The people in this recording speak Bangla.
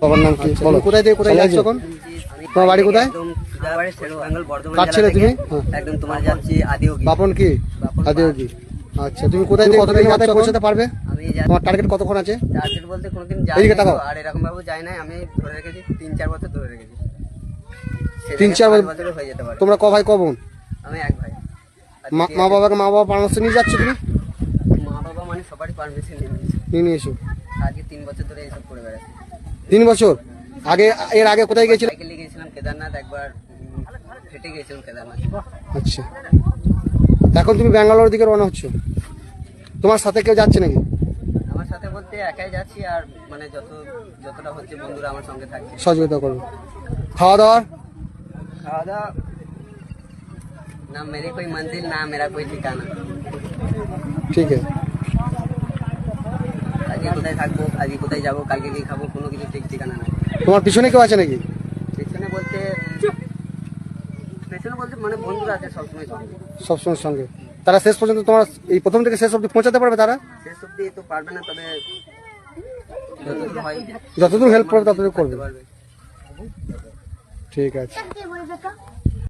বাবার নাম কি? বলো। কোথায় থেকে কোথায় যাচ্ছ এখন? তোমার বাড়ি কোথায়? কার ছেলে তুমি? হ্যাঁ। একদম তোমার যাচ্ছি আদিওগি বাপন কি? আদিওগি আচ্ছা তুমি কোথায় থেকে কতদিন মাথায় পৌঁছাতে পারবে তোমার টার্গেট কতক্ষণ আছে? টার্গেট বলতে কোনোদিন এইদিকে যাই তাকাও। আর এরকম ভাবে যাই নাই। আমি ধরে রেখেছি তিন চার বছর ধরে রেখেছি। তিন চার বছর- হয়ে যেতে পারে। তোমরা ক ভাই ক বোন? আমি এক ভাই। মা। বাবাকে মা বাবা পরামর্শ নিয়ে যাচ্ছ তুমি? মা বাবা মানে সবারই পারমিশন নিয়ে নিয়েছে। নিয়ে নিয়ে এসো। আজকে তিন বছর ধরে এইসব করে বেড়াচ্ছি। তিন বছর? আগে এর আগে কোথায় গেছিলে সাইকেলে গিয়েছিলাম কেদারনাথ একবার গিয়েছিলাম কেদারনাথ। আচ্ছা। এখন তুমি ব্যাঙ্গালোর দিকে রওনা হচ্ছ? তোমার সাথে কেউ যাচ্ছে নাকি? আমার সাথে বলতে একাই যাচ্ছি আর মানে যত যতটা হচ্ছে বন্ধুরা আমার সঙ্গে থাকছে। সহযোগিতা করবে খাওয়া দাওয়ার? খাওয়া দাওয়া না মেরে কোই মন্দির না মেরা কোই ঠিকানা। ঠিক আছে। কোথায় থাকব আজকে কোথায় যাব কালকে কি খাব কোনো কিছু ঠিক ঠিকানা নাই। তোমার পিছনে কেউ আছে নাকি? পেছনে বলতে পেছনে বলতে মানে বন্ধুরা আছে সবসময় সঙ্গে। সবসময় সঙ্গে। তারা শেষ পর্যন্ত তোমার এই প্রথম থেকে শেষ অবধি পৌঁছাতে পারবে তারা? শেষ অব্দি তো পারবে না তবে যতদূর হয় যতদূর হেল্প করবে ততদূর করবে। পারবে। ঠিক আছে।